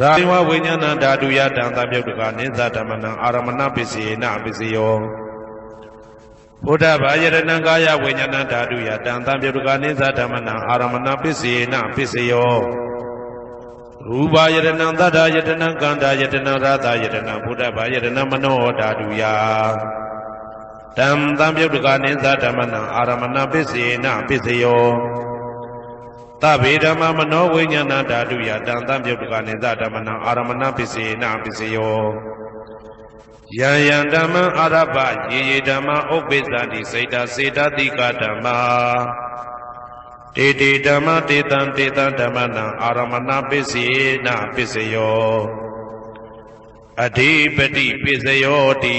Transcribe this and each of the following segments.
ရာဝဝိညာဏဓာတုယတံသပြုတ်တကနိသဓမ္မနံအာရမဏပစ္စေနပစ္စယောဘုဒ္ဓဘာယရဏံကာယဝိညာဏဓာတုယတံသပြုတ်တကနိသဓမ္မနံအာရမဏပစ္စေနပစ္စယောရူပယရဏံသတ္တယတနံကန္တာယတနံရာသယတနံဘုဒ္ဓဘာယရဏံမနောဓာတုယတံသံပြုတ်တကနိသဓမ္မနံအာရမဏပစ္စေနပစ္စယော သဗ္ဗေဓမ္မမနောဝိညာဏဓာတုယတံတံပြုတ်တကနေသဓမ္မနံအာရမဏပစ္စေနပစ္စယောယံယံဓမ္မအာရပယေယေဓမ္မဥပ္ပိသတိစေတစေတတိကဓမ္မာတေတေဓမ္မတေတံတေတံဓမ္မနံအာရမဏပစ္စေနပစ္စယောအဓိပတိပစ္စယောတိ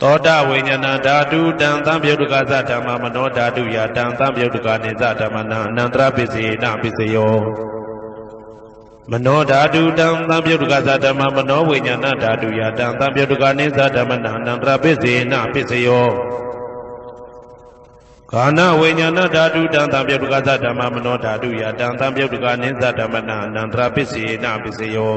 သောတဝိညာဏဓာတုတံသံပြုတ်တကသဓမ္မမနောဓာတုယတံသံပြုတ်တကနေသဓမ္မနံအနန္တရပစ္စယေနပစ္စယောမနောဓာတုတံသံပြုတ်တကသဓမ္မမနောဝိညာဏဓာတုယတံသံပြုတ်တကနေသဓမ္မနံအနန္တရပစ္စေနပစ္စယောကာနဝိညာဏဓာတုတံသံပြုတ်တကသဓမ္မမနောဓာတုယတံသံပြုတ်တကနေသဓမ္မနံအနန္တရပစ္စေနပစ္စယော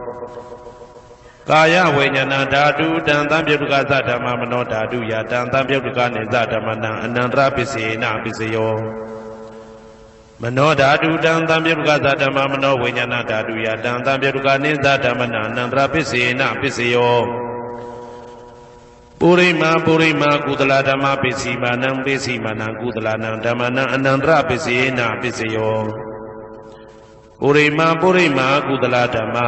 ကာယဝိညာဏဓာတုတံသံပြုတ်တကသဓမ္မမနောဓာတုယတံသံပြုတ်တကနေသဓမ္မနံအနန္တရပစ္စေနပစ္စယောမနောဓာတုတံသံပြုတ်ကသဓမ္မမနောဝိညာဏဓာတုယတံသံပြုတ်ကနိသဓမ္မနာအနန္တရပစ္စေနပစ္စယောပုရိမာပုရိမာကုသလဓမ္မပစ္စည်းမာနံပစ္စည်းမာနံကုသလနံဓမ္မနံအနန္တရပစ္စေနပစ္စယောပုရိမာပုရိမာကုသလဓမ္မာ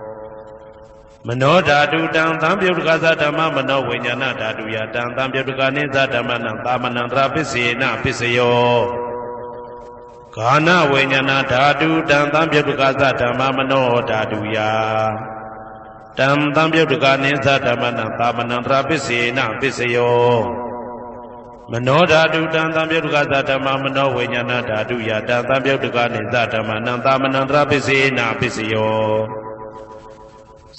မနောဓာတုတံသံပြုတ်တကသဓမ္မမနောဝိညာဏဓာတုယတံသံပြုတ်တကနိသဓမ္မနံသာမဏံတရာပစ္စေနပစ္စယောဂာနဝိညာဏဓာတုတံသံပြုတ်တကသဓမ္မမနောဓာတုယတံသံပြုတ်တကနိသဓမ္မနံသာမဏံတရာပစ္စေနပစ္စယောမနောဓာတုတံသံပြုတ်တကသဓမ္မမနောဝိညာဏဓာတုယတံသံပြုတ်တကနိသဓမ္မနံသာမဏံတရာပစ္စေနပစ္စယော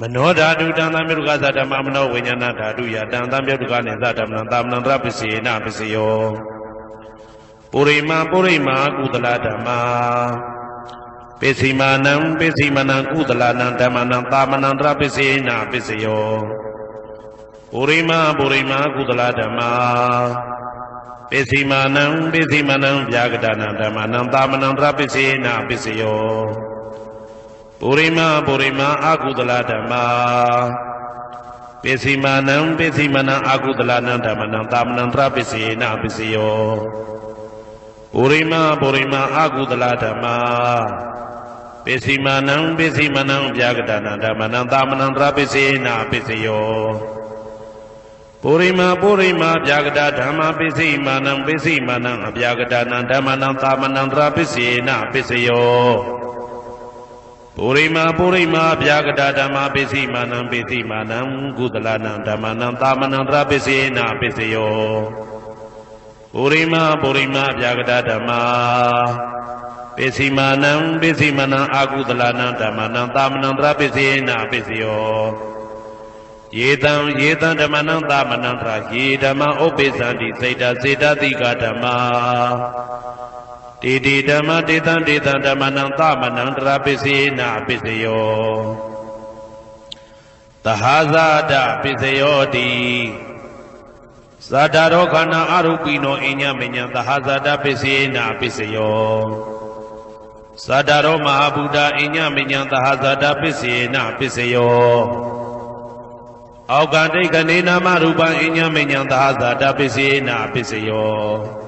မနောဓာတုတံသံမြုကသဓမ္မမနောဝိညာဏဓာတုယတံသံမြုကနေသဓမ္မနံသာမဏံတရပစ္စေနပစ္စယောပုရိမာပုရိမာကုသလဓမ္မာပိစီမာနံပိစီမနံကုသလနံဓမ္မနံသာမဏံတရပစ္စေနပစ္စယောပုရိမာပုရိမာကုသလဓမ္မာပိစီမာနံပိစီမနံဗျာကတနံဓမ္မနံသာမဏံတရပစ္စေနပစ္စယော ပုရိမပုရိမအာကုသလဓမ္မာပိစီမာနံပိစီမနံအာကုသလနံဓမ္မနံသာမဏံတရပိစေနပိစယောပုရိမပုရိမအာကုသလဓမ္မာပိစီမာနံပိစီမနံဗျာကတနံဓမ္မနံသာမဏံတရပိစေနပိစယောပုရိမပုရိမဗျာကတဓမ္မပိစိမာနံပိစိမာနံအဗျာကတနံဓမ္မနံသာမဏံတရပိစေနပိစယော ပုရိမာပုရိမာဗျာကတာဓမ္မာပိစိမာနံပိစိမာနံကုသလနံဓမ္မနံသာမဏံတရပိစေနာပိစယောပုရိမာပုရိမာဗျာကတာဓမ္မာပိစိမာနံပိစိမာနံအာကုသလနံဓမ္မနံသာမဏံတရပိစေနာပိစယောယေတံယေတံဓမ္မနံသာမဏံတရယေဓမ္မဥပ္ပိသန္တိစေတစေတတိကဓမ္မာ တေတိဓမ္မတေတံတေတံဓမ္မနံသမနံတရာပစ္စေနပစ္စယောသဟာဇာတပစ္စယောတိဇာတာရောခန္ဓာအရူပိနောအညမညံသဟာဇာတပစ္စေနပစ္စယောဇာတာရောမဟာဗုဒ္ဓအညမညံသဟာဇာတပစ္စေနပစ္စယောအောက်ကတိတ်ကနေနာမရူပံအညမညံသဟာဇာတပစ္စေနပစ္စယော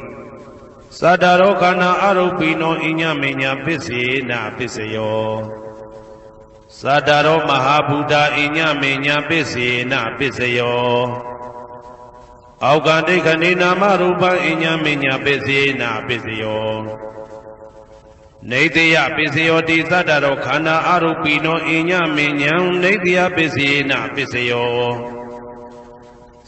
သတ္တရောခန္ဓာအရုပိနောအညမင်းညပစ္စယေနာပစ္စယောသတ္တရောမဟာဗုဒ္ဓအညမင်းညပစ္စယေနာပစ္စယောအောက်ကဒိဋ္ဌနေနာမရူပအညမညပစ္စယေနာပစ္စယောနေတယပစ္စယောတိသတ္တရောခန္ဓာအရုပိနောအညမညံနေတယပစ္စယေနာပစ္စယော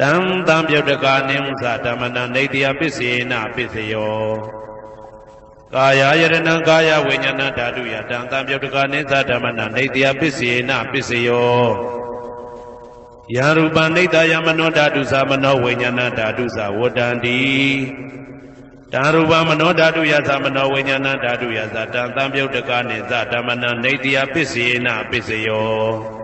တံတံပြုတ်တကနိသဓမ္မနံနေတယပစ္စေနပစ္စယောကာယယတနံကာယဝိညာဏဓာတုယတံတံပြုတ်တကနိသဓမ္မနံနေတယပစ္စေနပစ္စယောယရူပနိတယမနောဓာတုသမနောဝိညာဏဓာတုသဝတ္တန္တိတံရူပမနောဓာတုယသမနောဝိညာဏဓာတုယသတံတံပြုတ်တကနိသဓမ္မနနေတယပစ္စေနပစ္စယော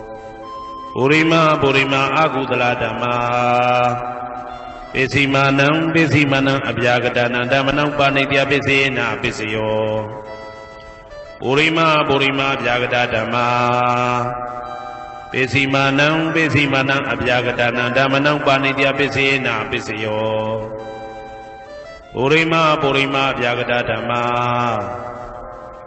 ပုရိမပုရိမအာကုတလဓမ္မာပိစီမာနံပိစီမာနံအပြာကတနံဓမ္မနံဥပါနိတယပစ္စယေနာပစ္စယောပုရိမာပုရိမာဗျာဂတဓမ္မာပိစီမာနံပိစီမာနံအဗျာဂတနံဓမ္မနံပါဏိတယပစ္စေနာပစ္စယောပုရိမာပုရိမာဗျာဂတဓမ္မာ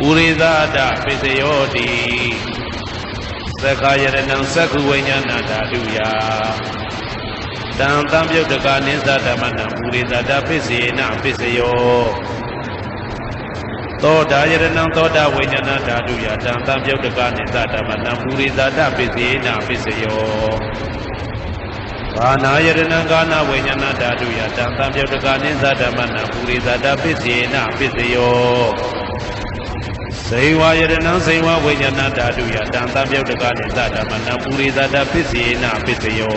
ဥရိသဒပစ္စယောတိသက္ခာယရဏံသက္ခုဝိညာဏဓာတုယတံတံပြုတ်တကနိသဓမ္မနံပူရိသတာပစ္စေနပစ္စယောသောတာယရဏံသောတာဝိညာဏဓာတုယတံတံပြုတ်တကနိသဓမ္မနံပူရိသတာပစ္စေနပစ္စယောကာနာယရဏံကာနာဝိညာဏဓာတုယတံတံပြုတ်တကနိသဓမ္မနံပူရိသတာပစ္စေနပစ္စယော စေဝယရဏံစေဝဝိညာဏဓာတုယတံတံပြုတ်တကနိသဓမ္မနံပူရိသတာပစ္စေနပစ္စယော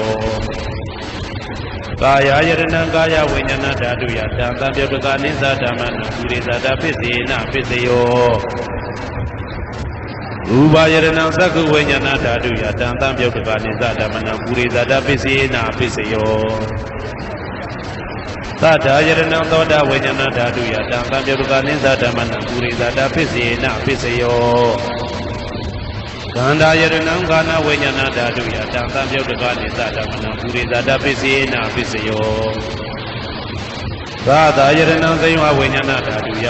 ကာယယရဏံကာယဝိညာဏဓာတုယတံတံပြုတ်တကနိသဓမ္မနံပုရိသတာပစ္စေနပစ္စယောရူပယရဏံသက္ကုဝိညာဏဓာတုယတံတံပြုတ်တကနိသဓမ္မနံပုရိသတာပစ္စေနပစ္စယော သတ္တယရဏံသောတာဝိညာဏဓာတုယတံတံပြုတ်တကနိသဓမ္မနံပုရိသတာပစ္စေနပစ္စယောကန္တာယရဏံကာနဝိညာဏဓာတုယတံသံပြုတ်တကနိသဓမ္မနံပုရိသတပစ္စေနာပစ္စယောသာသာယရဏသိဝဝိညာဏဓာတုယ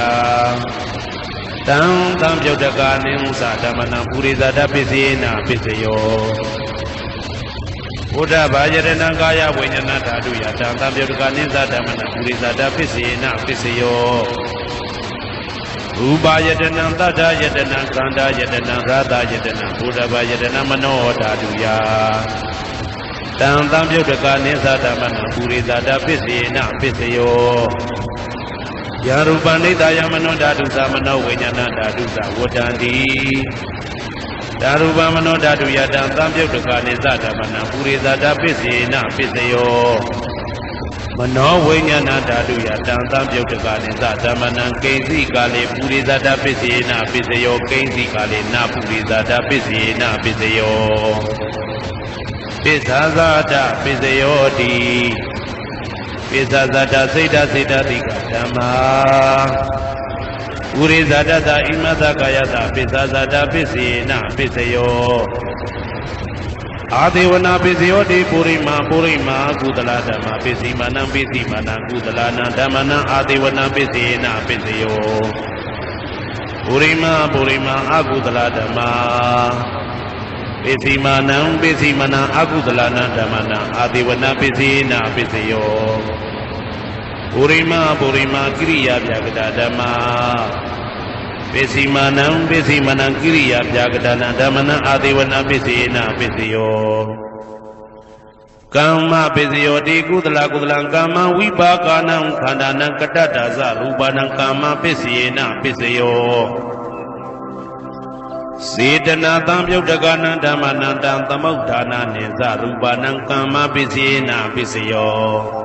တံတံပြုတ်တကာနိဥ္စဓမ္မနံပုရိသတပစ္စေနပစ္စယော ဘုဒ္ဓဘာယရဏကာယဝိညာဏဓာတုယတံတံပြုတ်တကာနိသဓမ္မနံပုရိသတပစ္စေနပစ္စယောရူပယတနံတတ္ထယတနံခန္ဓာယတနံရာသယတနံဘုဒ္ဓဘာယတနံမနောဓာတုယတံတံပြုတ်တကာနိသဓမ္မနံပုရိသတပစ္စေနပစ္စယောယာရူပနိတယမနောဓာတုသမနောဝိညာဏဓာတုသဝတ္တန္တိ ဓာရူပမနောဓာတုယတံသံပြုတ်တကာနိသဓမ္မနံပုရိသတပစ္စေနပစ္စယောမနောဝိညာဏဓာတုယတံသံပြုတ်တကာနိသဓမ္မနံကိဉ္စီကာလေပုရိသတပစ္စေနပစ္စယောကိဉ္စီကာလေနပုရိသတပစ္စေနပစ္စယောပစ္ဆာဇာတပစ္စယောတိပိစ္ဆဇာတစိတ်တစိတ်တတိကဓမ္မာ ဥရိဇာတသဣမသကာယတပိစ္ဆဇာတပစ္စေနပစ္စယောအာဒေဝနာပစ္စယောတိပုရိမာပုရိမာကုသလဓမ္မပစ္စည်းမနံပစ္စည်းမနံကုသလနံဓမ္မနံအာဒေဝနာပစ္စေနပစ္စယောပုရိမာပုရိမာအကုသလဓမ္မာပစ္စည်းမာနံပစ္စည်းမနံအကုသလနံဓမ္မနံအာတိဝနပစ္စေနပစ္စယော ပုရိမပုရိမကိရိယာပြာကတာဓမ္မာပစ္စည်းမာနံပစ္စည်းမနံကိရိယာပြာကတာနံဓမ္မနံအာတိဝနပစ္စေနပစ္စယောကမ္မပစ္စယောတိကုသလကုသလံကမ္မဝိပါကနံခန္ဓာနံကတ္တတာဇရူပနံကမ္မပစ္စေနပစ္စယောစေတနာတံပြုတ်တကနံဓမ္မနံတံသမုဋ္ဌာနာနိသရူပနံကမ္မပစ္စေနပစ္စယော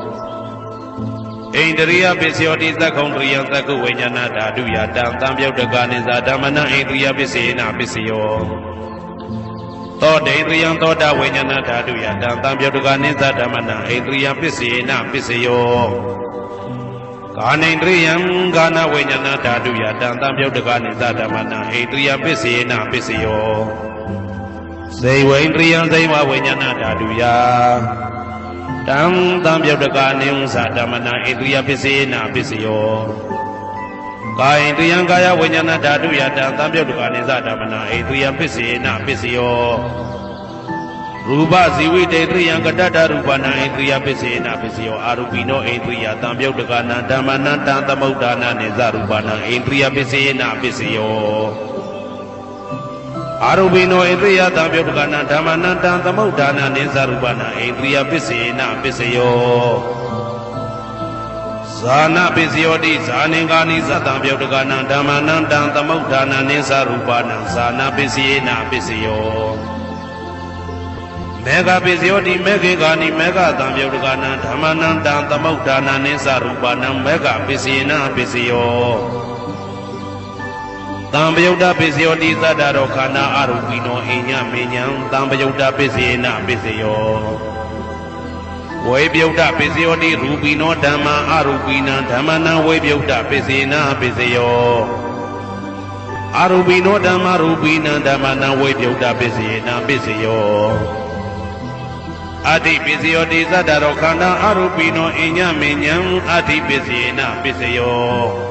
ဣန္ဒရိယပစ္စယောတိသက္ခုံတရိယသက္ကုဝိညာဏဓာတုယတံတံပြုတ်တကနိသဓမ္မနံဣန္ဒရိယပစ္စေနပစ္စယောသောတေန္ဒရိယသောတာဝိညာဏဓာတုယတံတံပြုတ်တကနိသဓမ္မနံဣန္ဒရိယပစ္စေနပစ္စယောကာနိန္ဒရိယံကာနဝိညာဏဓာတုယတံတံပြုတ်တကနိသဓမ္မနံဣန္ဒရိယပစ္စေနပစ္စယောဇေဝိန္ဒရိယံဇေဝဝိညာဏဓာတုယ တံတံပြုတ်တကနိဥ္စဓမ္မနံဣန္ဒရိယပစ္စေနပစ္စယောကာယိန္ဒရိယံကာယဝိညာဏဓာတုယတံတံပြုတ်တကနိသဓမ္မနံဣန္ဒရိယပစ္စေနပစ္စယောရူပဇီဝိတေတရိယံကတ္တရူပနာဣန္ဒရိယပစ္စေနပစ္စယောအာရူပိနောဣန္ဒရိယတံပြုတ်တကနံဓမ္မနံတံသမုဋ္ဌာနနိဇရူပနံဣန္ဒရိယပစ္စေနပစ္စယော အာရူပိနောဣန္ဒရိယတံပြုတ်တကနံဓမ္မနံတံသမုဋ္ဌာနနိဇရူပနံဣန္ဒရိယပစ္စေနပစ္စယောဇာနာပစ္စယောတိဇာနင်္ဂာနိသတံပြုတ်တကနံဓမ္မနံတံသမုဋ္ဌာနနိဇရူပနံဇာနာပစ္စယေနပစ္စယောမေဃပိစယောတိမေခေကာနိမေဃတံပြုတ်တကနံဓမ္မနံတံသမုဋ္ဌာနနိသရူပနံမေဃပိစေနပိစယော တံပယုတ်တပိစယောတိသတ္တရောခန္ဓာအရူပိနောအိညမေညံတံပယုတ်တပိစေနပိစယောဝေပြုတ်တပိစယောတိရူပိနောဓမ္မာအရူပိနံဓမ္မနံဝေပြုတ်တပိစေနပိစယောအရူပိနောဓမ္မာရူပိနံဓမ္မနံဝေပြုတ်တပိစေနပိစယောအတ္တိပစ္စယောတိသတ္တရောခန္ဓာအရူပိနောအညမေညံအတ္တိပစ္စေနပစ္စယော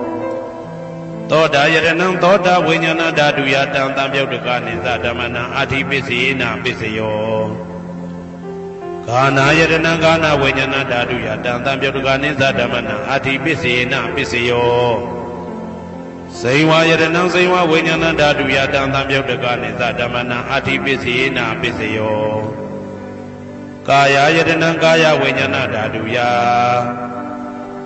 သောတာယရဏံသောတာဝိညာဏဓာတုယတံတံပြုတ်တကနိသဓမ္မနံအာတိပစ္စေနပစ္စယောကာနာယရဏံကာနာဝိညာဏဓာတုယတံတံပြုတ်တကနိသဓမ္မနံအာတိပစ္စေနပစ္စယောဇိဝယတနံဇိဝဝိညာဏဓာတုယတံသံပြုတ်တကနိသဓမ္မနံအဋ္ဌိပစ္စယေနာပစ္စယောကာယယတနံကာယဝိညာဏဓာတုယ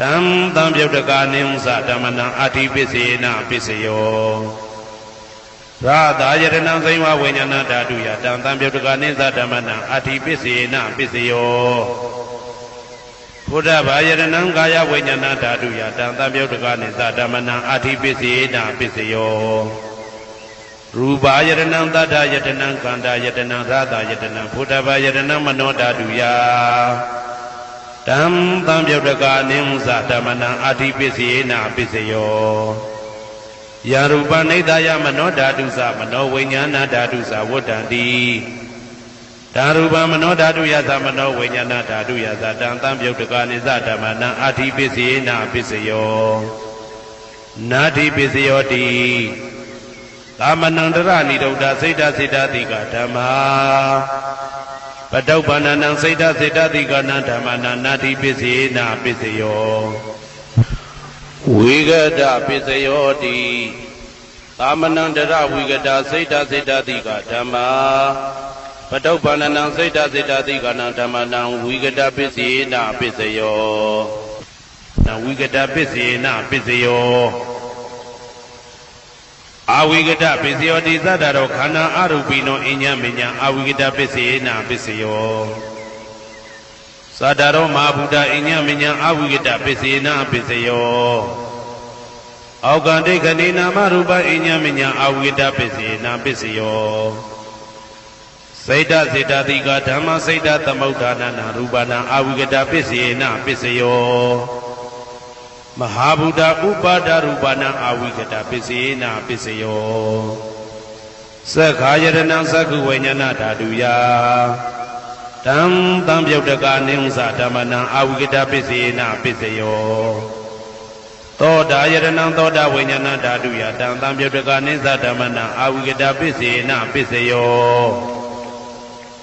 တံတံပြုတ်တကနိသဓမ္မနံအာတိပစ္စေနပစ္စယောရာသာယရဏံသိဝဝိညာဏဓာတုယာတံတံပြုတ်တကနိသဓမ္မနံအာတိပစ္စေနပစ္စယောဘုဒ္ဓဘာယရဏံကာယဝိညာဏဓာတုယတံတံပြုတ်တကနိသဓမ္မနံအာထိပစ္စယေနာပစ္စယောရူပါယရဏံတတ္ထယတနံကန္တာယတနံရသယတနံဘုဒ္ဓဘာယရဏံမနောဓာတုယ တံတံပြုတ်တကနိသဓမ္မနံအာထိပစ္စယေနာပစ္စယောယာရူပနိဒာယမနောဓာတုသမနောဝိညာဏဓာတုသဝတ္တံတိဓာရူပမနောဓာတုယသမနောဝိညာဏဓာတုယသတံတံပြုတ်တကနိသဓမ္မနံအာထိပစ္စယေနာပစ္စယောနာတိပစ္စယောတိကာမနန္တရဏိဒုဒ္ဒစိတ်တစိတ်တတိကဓမ္မာ ပတုပ္ပန္နံစိတ်တစိတ်တတိကနံဓမ္မနာနာတိပစ္စယေနာပစ္စယောဝိဂဒပစ္စယောတိကာမနန္တရဝိဂဒစိတ်တစိတ်တတိကဓမ္မာပတုပ္ပန္နံစိတ်တစိတ်တတိကနံဓမ္မနံဝိဂဒပစ္စယေနာပစ္စယောနဝိဂဒပစ္စယေနာပစ္စယော အာဝိဂဒပစ္စယောတိသတ္တရောခန္ဓာအရူပိနောအညမညအာဝိဂဒပစ္စယေနာပစ္စယောသတ္တရောမဟာဗုဒ္ဓအညမညအာဝိဂဒပစ္စယေနာပစ္စယောအောက်ကတိခဏိနာမရူပအညမညအာဝိဂဒပစ္စယေနာပစ္စယောစိတ်တစေတတိကဓမ္မစိတ်တသမုဋ္ဌာနနာရူပနာအာဝိကတပစ္စေနပစ္စယော မဟာဗုဒ္ဓဥပါဒရူပနာအာဝိကတပစ္စေနပစ္စယောသက္ခာယရဏံသက္ခုဝိညာဏဓာတုယတံတံပြုတ်တကနိဥ္စဓမ္မနံအာဝိကတပစ္စေနပစ္စယောသောတာယရဏံသောတာဝိညာဏဓာတုယတံတံပြုတ်တကနိသဓမ္မနံအာဝိကတပစ္စေနပစ္စယော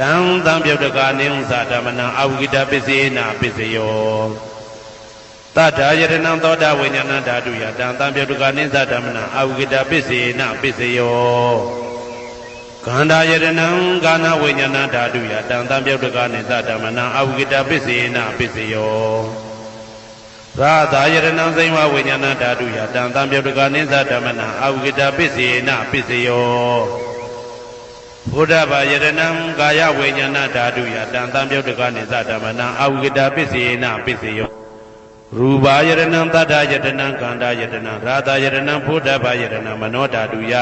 တံသံပြုတ်တကနိဥ္စဓမ္မနံအဝိကတပစ္စေနာပစ္စယောတတ္ထာယတနံသောတာဝိညာဏဓာတုယတံသံပြုတ်တကနိစ္စဓမ္မနံအဝိကတပစ္စေနာပစ္စယောကန္တာယတနံကာနဝိညာဏဓာတုယတံသံပြုတ်တကနိစ္စဓမ္မနံအဝိကတပစ္စေနာပစ္စယောရာသာယတနံစိမဝိညာဏဓာတုယတံသံပြုတ်တကနိစ္စဓမ္မနံအဝိကတပစ္စေနာပစ္စယော ဘုဒ္ဓဘာယရဏံကာယဝိညာဏဓာတုယတံတံပြုတ်တကနိသဓမ္မနံအာဝိကတပစ္စေနပစ္စယောရူပါယရဏံတတ္ထယတနံကန္တာယတနံရာသယရဏံဘုဒ္ဓဘာယရဏံမနောဓာတုယ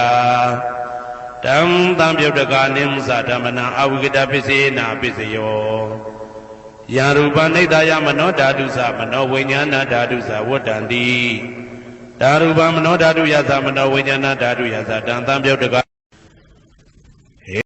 တံတံပြုတ်တကနိသဓမ္မနံအာဝိကတပစ္စေနပစ္စယောယံရူပနိဒာယမနောဓာတုသမနောဝိညာဏဓာတုသဝတ္တံတိဓာရူပမနောဓာတုယသမနောဝိညာဏဓာတုယသတံတံပြုတ်တက